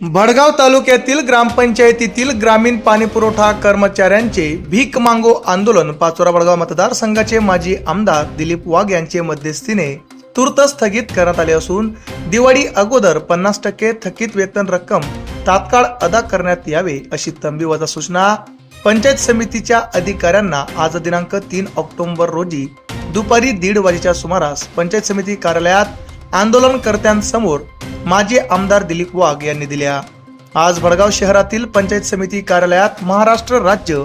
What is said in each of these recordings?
भडगाव तालुक्यातील ग्रामपंचायतीतील ग्रामीण पाणीपुरवठा कर्मचाऱ्यांचे भीक मांगो आंदोलन. पाचोरा भडगाव मतदारसंघाचे माजी आमदार दिलीप वाघ यांचे मध्यस्थीने तूर्त स्थगित करण्यात आले असून दिवाळी अगोदर पन्नास टक्के थकीत वेतन रक्कम तात्काळ अदा करण्यात यावे अशी तंबीवजा सूचना पंचायत समितीच्या अधिकाऱ्यांना आज दिनांक तीन ऑक्टोबर रोजी दुपारी दीड वाजेच्या सुमारास पंचायत समिती कार्यालयात आंदोलनकर्त्यांसमोर माजी आमदार दिलीप वाघ यांनी दिल्या. आज भडगाव शहरातील पंचायत समिती कार्यालयात महाराष्ट्र राज्य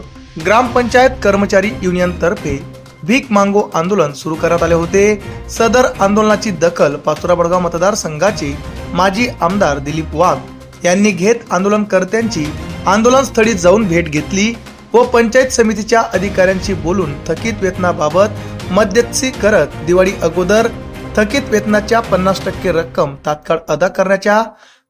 ग्रामपंचायत कर्मचारी युनियन तर्फे भीक मांगो आंदोलन सुरू करण्यात आले होते. सदर आंदोलनाची दखल पाचोरा बडगाव मतदारसंघाचे माजी आमदार दिलीप वाघ यांनी घेत आंदोलनकर्त्यांची आंदोलनस्थळी जाऊन भेट घेतली व पंचायत समितीच्या अधिकाऱ्यांशी बोलून थकीत वेतनाबाबत मध्यस्थी करत दिवाळी अगोदर थकीत वेतनाच्या पन्नास टक्के रक्कम तात्काळ अदा करण्याच्या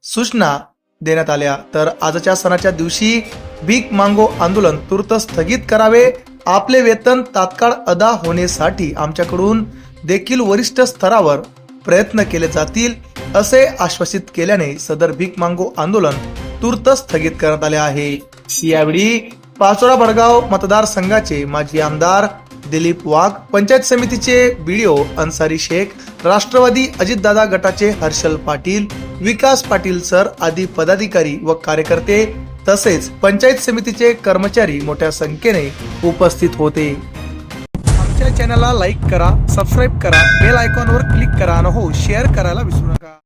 सूचना देण्यात आल्या. तर आजच्या सणाच्या दिवशी भीक मांगो आंदोलन तुर्त स्थगित करावे. आपले वेतन तात्काळ अदा होण्यासाठी आमच्याकडून देखील वरिष्ठ स्तरावर प्रयत्न केले जातील असे आश्वासित केल्याने सदर भीक मांगो आंदोलन तूर्त स्थगित करण्यात आले आहे. यावेळी पाचोरा बडगाव मतदारसंघाचे माजी आमदार दिलीप वाघ पंचायत समितीचे बीडीओ अन्सारी शेख राष्ट्रवादी अजितदादा गटाचे हर्षल पाटील विकास पाटील सर आदी पदाधिकारी व कार्यकर्ते तसेच पंचायत समितीचे कर्मचारी मोठ्या संख्येने उपस्थित होते. आमच्या चॅनलला लाईक करा सबस्क्राईब करा बेल आयकॉनवर क्लिक करा आणि हो शेअर करायला विसरू नका.